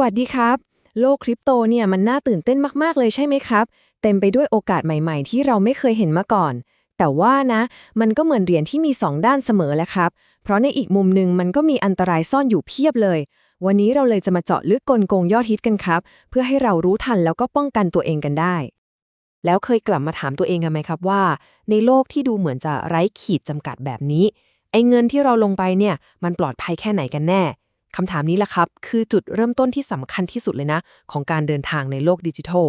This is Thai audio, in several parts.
วัสดีครับ โลกคริปโตเนี่ยมันน่าตื่นเต้นมากๆเลยใช่ไหมครับ เต็มไปด้วยโอกาสใหม่ๆ ที่เราไม่เคยเห็นมาก่อน แต่ว่านะ มันก็เหมือนเหรียญที่มี 2 ด้านเสมอแหละครับ เพราะในอีกมุมหนึ่งมันก็มีอันตรายซ่อนอยู่เพียบเลย วันนี้เราเลยจะมาเจาะลึกกลโกงยอดฮิตกันครับ เพื่อให้เรารู้ทันแล้วก็ป้องกันตัวเองกันได้ แล้วเคยกลับมาถามตัวเองกันไหมครับว่า ในโลกที่ดูเหมือนจะไร้ขีดจำกัดแบบนี้ไอ้เงินที่เราลงไปเนี่ยมันปลอดภัยแค่ไหนกันแน่ คำถามนี้แหละครับ คือจุดเริ่มต้นที่สำคัญที่สุดเลยนะ ของการเดินทางในโลกดิจิทัล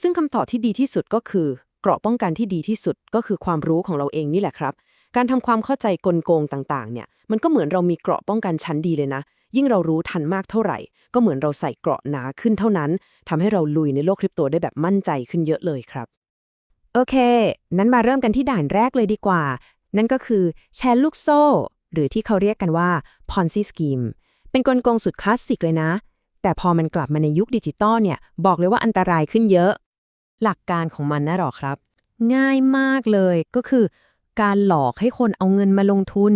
ซึ่งคำตอบที่ดีที่สุดก็คือ เกราะป้องกันที่ดีที่สุดก็คือความรู้ของเราเองนี่แหละครับ การทำความเข้าใจกลโกงต่างๆ เนี่ย มันก็เหมือนเรามีเกราะป้องกันชั้นดีเลยนะ ยิ่งเรารู้ทันมากเท่าไหร่ ก็เหมือนเราใส่เกราะหนาขึ้นเท่านั้นทำให้เราลุยในโลกคริปโตได้แบบมั่นใจขึ้นเยอะเลยครับ โอเค นั้นมาเริ่มกันที่ด่านแรกเลยดีกว่า นั่นก็คือแชร์ลูกโซ่ หรือที่เขาเรียกกันว่า Ponzi Scheme เป็นกลโกงสุดคลาสสิกเลยนะ แต่พอมันกลับมาในยุคดิจิตอลเนี่ย บอกเลยว่าอันตรายขึ้นเยอะ หลักการของมันนะหรอครับ ง่ายมากเลยก็คือ การหลอกให้คนเอาเงินมาลงทุน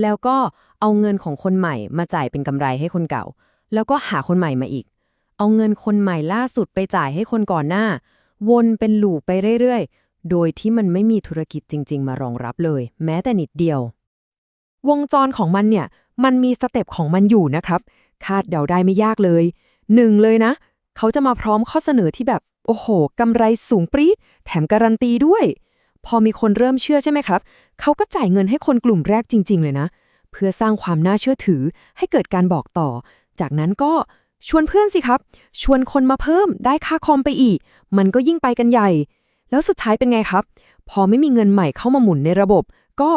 แล้วก็เอาเงินของคนใหม่ มาจ่ายเป็นกำไรให้คนเก่า แล้วก็หาคนใหม่มาอีก เอาเงินคนใหม่ล่าสุดไปจ่ายให้คนก่อนหน้า วนเป็นลูปไปเรื่อยๆ โดยที่มันไม่มีธุรกิจจริง ๆ มารองรับเลย แม้แต่นิดเดียว วงจรของมันเนี่ย มันมีสเต็ปของมันอยู่นะครับ คาดเดาได้ไม่ยากเลยหนึ่งเลยนะ เขาจะมาพร้อมข้อเสนอที่แบบ โอ้โหกำไรสูงปรี๊ดแถมการันตีด้วย พอมีคนเริ่มเชื่อใช่ไหมครับ เขาก็จ่ายเงินให้คนกลุ่มแรกจริง ๆ เลยนะ เพื่อสร้างความน่าเชื่อถือให้เกิดการบอกต่อ จากนั้นก็ชวนเพื่อนสิครับ ชวนคนมาเพิ่มได้ค่าคอมไปอีก มันก็ยิ่งไปกันใหญ่ แล้วสุดท้ายเป็นไงครับ พอไม่มีเงินใหม่เข้ามาหมุนในระบบ ก็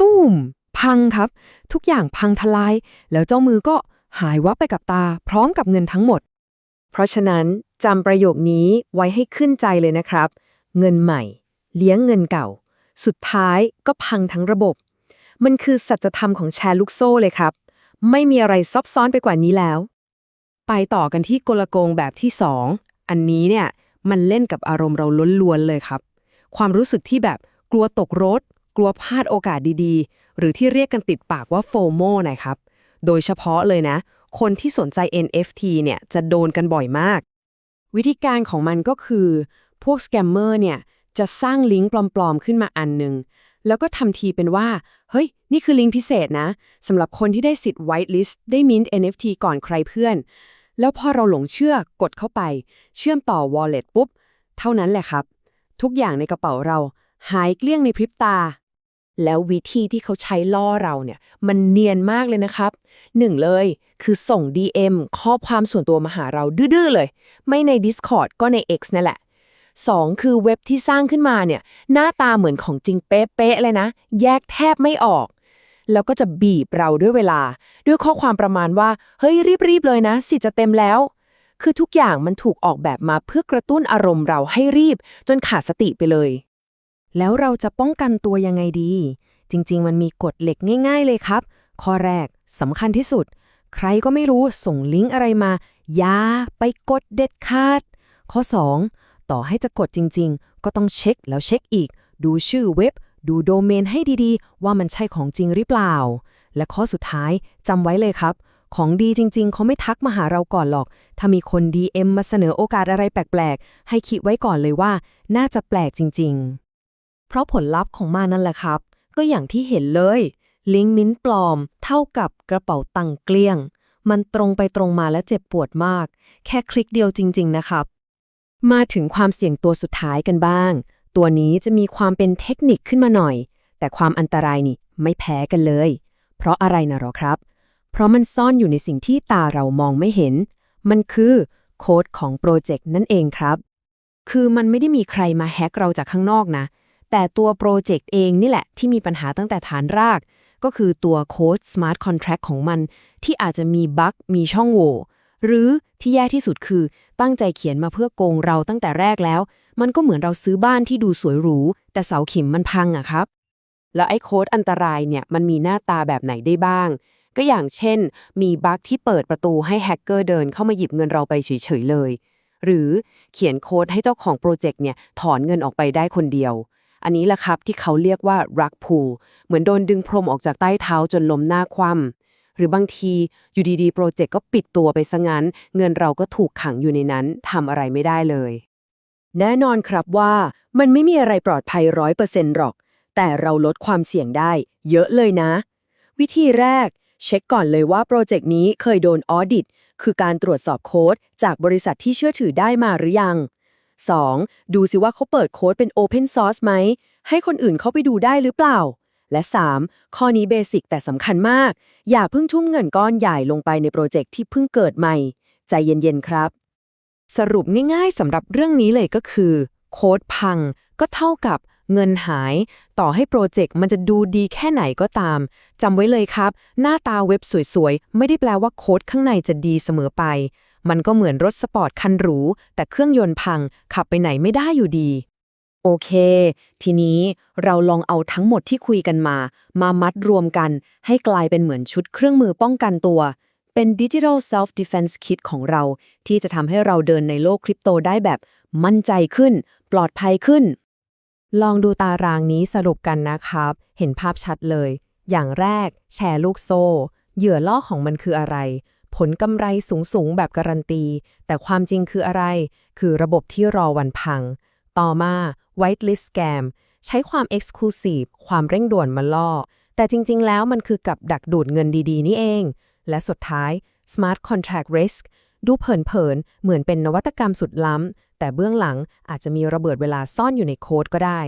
ตุ้ม พังครับ ทุกอย่างพังทลาย แล้วเจ้ามือก็หายวับไปกับตา พร้อมกับเงินทั้งหมด เพราะฉะนั้นจำประโยคนี้ไว้ให้ขึ้นใจเลยนะครับ เงินใหม่ เลี้ยงเงินเก่า สุดท้ายก็พังทั้งระบบ มันคือสัจธรรมของแชร์ลูกโซ่เลยครับ ไม่มีอะไรซับซ้อนไปกว่านี้แล้ว ไปต่อกันที่กลโกงแบบที่2อันนี้เนี่ยมันเล่นกับอารมณ์เราล้วนๆเลยครับ ความรู้สึกที่แบบกลัวตกรถ กลัวพลาดโอกาสดีๆ หรือที่เรียกกันติดปากว่าโฟโมนะครับ โดยเฉพาะเลยนะ คนที่สนใจ NFT เนี่ยจะโดนกันบ่อยมาก วิธีการของมันก็คือ พวกสแกมเมอร์เนี่ยจะสร้างลิงก์ปลอมๆ ขึ้นมาอันหนึ่งแล้วก็ทำทีเป็นว่า เฮ้ย นี่คือลิงก์พิเศษนะสำหรับคนที่ได้สิทธิ์ whitelist ได้ mint NFT ก่อนใครเพื่อน แล้วพอเราหลงเชื่อกดเข้าไป เชื่อมต่อ wallet ปุ๊บ เท่านั้นแหละครับ ทุกอย่างในกระเป๋าเราหายเกลี้ยงในพริบตา แล้ววิธีที่เขาใช้ล่อเราเนี่ย มันเนียนมากเลยนะครับหนึ่งเลยคือส่ง DM ข้อความส่วนตัวมาหาเราดื้อๆเลย ไม่ใน Discord ก็ใน X นั่นแหละ 2. คือเว็บที่สร้างขึ้นมาเนี่ย หน้าตาเหมือนของจริงเป๊ะๆเลยนะ แยกแทบไม่ออก แล้วก็จะบีบเราด้วยเวลา ด้วยข้อความประมาณว่า เฮ้ย รีบๆเลยนะ สิจะเต็มแล้ว คือทุกอย่างมันถูกออกแบบมาเพื่อกระตุ้นอารมณ์เราให้รีบ จนขาดสติไปเลย แล้วเราจะป้องกันตัวยังไงดี จริง ๆ มันมีกฎเหล็กง่าย ๆ เลยครับ ข้อแรกสำคัญที่สุด ใครก็ไม่รู้ส่งลิงก์อะไรมา อย่าไปกดเด็ดขาด ข้อ 2 ต่อให้จะกดจริง ๆ ก็ต้องเช็คแล้วเช็คอีก ดูชื่อเว็บ ดูโดเมนให้ดีๆ ว่ามันใช่ของจริงหรือเปล่า และข้อสุดท้ายจำไว้เลยครับของดีจริง ๆ เขาไม่ทักมาหาเราก่อนหรอก ถ้ามีคน DM มาเสนอโอกาสอะไรแปลก ๆ ให้คิดไว้ก่อนเลยว่า น่าจะแปลกจริง ๆ เพราะผลลัพธ์ของมันนั่นแหละครับ ก็อย่างที่เห็นเลย ลิงก์มิ้นปลอม เท่ากับกระเป๋าตังเกลี้ยง มันตรงไปตรงมาและเจ็บปวดมาก แค่คลิกเดียวจริง ๆ นะครับ มาถึงความเสี่ยงตัวสุดท้ายกันบ้าง ตัวนี้จะมีความเป็นเทคนิคขึ้นมาหน่อย แต่ความอันตรายนี่ไม่แพ้กันเลย เพราะอะไรนะหรอครับ เพราะมันซ่อนอยู่ในสิ่งที่ตาเรามองไม่เห็น มันคือโค้ดของโปรเจกต์นั่นเองครับ คือมันไม่ได้มีใครมาแฮ็กเราจากข้างนอกนะ แต่ตัวโปรเจกต์เองนี่แหละที่มีปัญหาตั้งแต่ฐานราก ก็คือตัวโค้ด Smart Contract ของมัน ที่อาจจะมีบั๊กมีช่องโหว่หรือที่แย่ที่สุดคือตั้งใจเขียนมาเพื่อโกงเราตั้งแต่แรกแล้ว มันก็เหมือนเราซื้อบ้านที่ดูสวยหรู แต่เสาขิมมันพังอะครับ แล้วไอ้โค้ดอันตรายเนี่ยมันมีหน้าตาแบบไหนได้บ้าง ก็อย่างเช่น มีบั๊กที่เปิดประตูให้แฮกเกอร์เดินเข้ามาหยิบเงินเราไปเฉยๆเลย หรือเขียนโค้ดให้เจ้าของโปรเจกต์เนี่ยถอนเงินออกไปได้คนเดียว อันนี้แหละครับที่เขาเรียกว่ารักพูลเหมือนโดนดึงพรมออกจากใต้เท้าจนล้มหน้าคว่ำหรือบางทีอยู่ดีๆ โปรเจกต์ก็ปิดตัวไปซะงั้น เงินเราก็ถูกขังอยู่ในนั้นทำอะไรไม่ได้เลย แน่นอนครับว่ามันไม่มีอะไรปลอดภัยร้อยเปอร์เซ็นต์หรอก แต่เราลดความเสี่ยงได้ เยอะเลยนะ วิธีแรก เช็คก่อนเลยว่าโปรเจกต์นี้เคยโดนออดิตคือการตรวจสอบโค้ดจากบริษัทที่เชื่อถือได้มาหรือยัง 2. ดูสิว่าเขาเปิดโค้ดเป็น Open Source ไหม ให้คนอื่นเข้าไปดูได้หรือเปล่า และ 3. ข้อนี้เบสิกแต่สำคัญมาก อย่าเพิ่งทุ่มเงินก้อนใหญ่ลงไปในโปรเจกต์ที่เพิ่งเกิดใหม่ ใจเย็น ๆ ครับ สรุปง่ายๆสำหรับเรื่องนี้เลยก็คือ โค้ดพังก็เท่ากับเงินหาย ต่อให้โปรเจกต์มันจะดูดีแค่ไหนก็ตาม จำไว้เลยครับ หน้าตาเว็บสวยๆ ไม่ได้แปลว่าโค้ดข้างในจะดีเสมอไป มันก็เหมือนรถสปอร์ตคันหรู แต่เครื่องยนต์พังขับไปไหนไม่ได้อยู่ดี โอเค ทีนี้เราลองเอาทั้งหมดที่คุยกันมา มามัดรวมกัน ให้กลายเป็นเหมือนชุดเครื่องมือป้องกันตัว เป็น Digital Self Defense Kit ของเรา ที่จะทำให้เราเดินในโลกคริปโตได้แบบ มั่นใจขึ้น ปลอดภัยขึ้น ลองดูตารางนี้สรุปกันนะครับ เห็นภาพชัดเลย อย่างแรก แชร์ลูกโซ่ เหยื่อล่อของมันคืออะไร ผลกำไรสูงๆ แบบการันตี แต่ความจริงคืออะไร คือระบบที่รอวันพัง ต่อมา whitelist scam ใช้ความ exclusive ความเร่งด่วนมาล่อ แต่จริงๆ แล้วมันคือกับดักดูดเงินดีๆ นี่เอง และสุดท้าย smart contract risk ดูเผินๆ เหมือนเป็นนวัตกรรมสุดล้ำ แต่เบื้องหลังอาจจะมีระเบิดเวลาซ่อนอยู่ในโค้ดก็ได้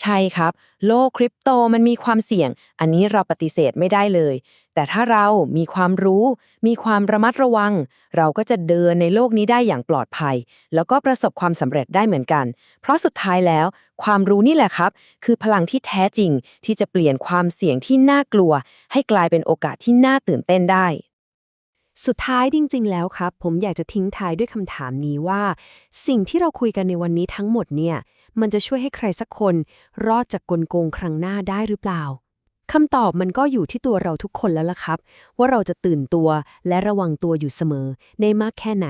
ใช่ครับ โลกคริปโตมันมีความเสี่ยง อันนี้เราปฏิเสธไม่ได้เลย แต่ถ้าเรามีความรู้ มีความระมัดระวัง เราก็จะเดินในโลกนี้ได้อย่างปลอดภัย แล้วก็ประสบความสำเร็จได้เหมือนกัน เพราะสุดท้ายแล้ว ความรู้นี่แหละครับ คือพลังที่แท้จริงที่จะเปลี่ยนความเสี่ยงที่น่ากลัว ให้กลายเป็นโอกาสที่น่าตื่นเต้นได้สุดท้ายจริง ๆ แล้วครับ ผมอยากจะทิ้งท้ายด้วยคำถามนี้ว่า สิ่งที่เราคุยกันในวันนี้ทั้งหมดเนี่ย มันจะช่วยให้ใครสักคน รอดจากกลโกงครั้งหน้าได้หรือเปล่าคำตอบมันก็อยู่ที่ตัวเราทุกคนแล้วล่ะครับ ว่าเราจะตื่นตัวและระวังตัวอยู่เสมอ ในมากแค่ไหน